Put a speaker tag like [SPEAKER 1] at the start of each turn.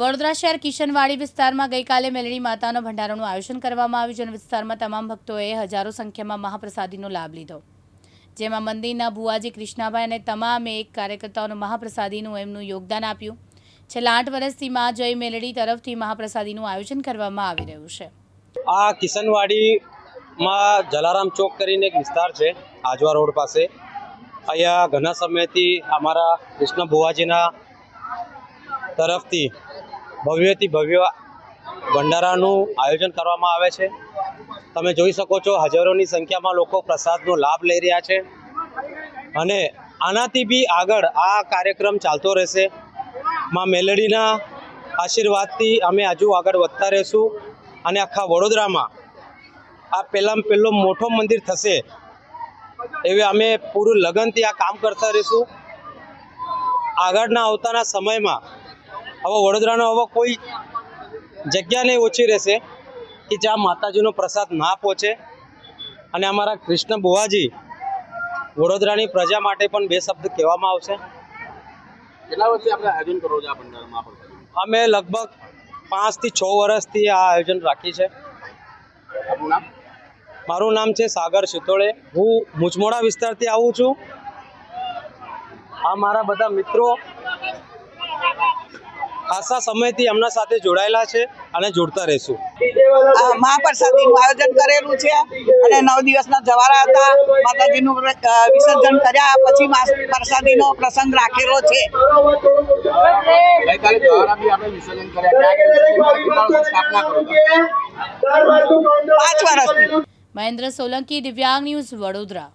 [SPEAKER 1] વડોદરા શહેર કિશનવાડી વિસ્તારમાં ગઈકાલે મેલડી માતાનો ભંડારાનું આયોજન કરવામાં આવ્યું, જેના વિસ્તારમાં તમામ ભક્તોએ હજારો સંખ્યામાં મહાપ્રસાદીનો લાભ લીધો. જેમાં મંદિરના ભુવાજી કૃષ્ણાભાઈ અને તમામ એક કાર્યકર્તાઓનો મહાપ્રસાદીનું એમનું યોગદાન આપ્યું. છેલ્લા આઠ વર્ષથી માં જય મેલડી તરફથી મહાપ્રસાદીનું આયોજન કરવામાં આવી રહ્યું છે.
[SPEAKER 2] આ કિશનવાડીમાં જલારામ ચોક કરીને એક વિસ્તાર છે, આજવા રોડ પાસે. અહીંયા ઘણા સમયથી અમારા કૃષ્ણ ભુવાજીના તરફથી ભવ્યથી ભવ્ય ભંડારાનું આયોજન કરવામાં આવે છે. તમે જોઈ શકો છો હજારોની સંખ્યામાં લોકો પ્રસાદનો લાભ લઈ રહ્યા છે. અને આનાથી બી આગળ આ કાર્યક્રમ ચાલતો રહેશે. માં મેલડીના આશીર્વાદથી અમે હજુ આગળ વધતા રહીશું. અને આખા વડોદરામાં આ પહેલાં પહેલો મોટો મંદિર થશે એવી અમે પૂરું લગનથી આ કામ કરતા રહીશું. આગળના આવતાના સમયમાં હવે વડોદરાનો હવે કોઈ જગ્યા નહીં ઓછી રહેશે કે જ્યાં માતાજીનો પ્રસાદ ના પહોંચે. અને અમારા કૃષ્ણ બુવાજી વડોદરાની પ્રજા માટે પણ બે શબ્દ કહેવામાં આવશે.
[SPEAKER 3] કેટલા વર્ષથી આપણે આયોજન કરો છો આ ભંડારામાં?
[SPEAKER 2] અમે લગભગ પાંચથી છ વર્ષથી આ આયોજન રાખી છે મારું નામ છે સાગર સિતોળે હું મુચમોડા વિસ્તારથી આવું છું. આ મારા બધા મિત્રો ખાસા સમયથી એમના સાથે જોડાયેલા છે અને જોડતા રહીશું.
[SPEAKER 4] આ મહાપ્રસાદીનું આયોજન કરેલું છે અને નવ દિવસના જવારા હતા. માતાજીનું વિસર્જન કર્યા પછી પ્રસાદીનો પ્રસંગ રાખેલો
[SPEAKER 3] છે.
[SPEAKER 4] પાંચ વર્ષથી
[SPEAKER 1] મહેન્દ્ર સોલંકી દિવ્યાંગ ન્યૂઝ વડોદરા.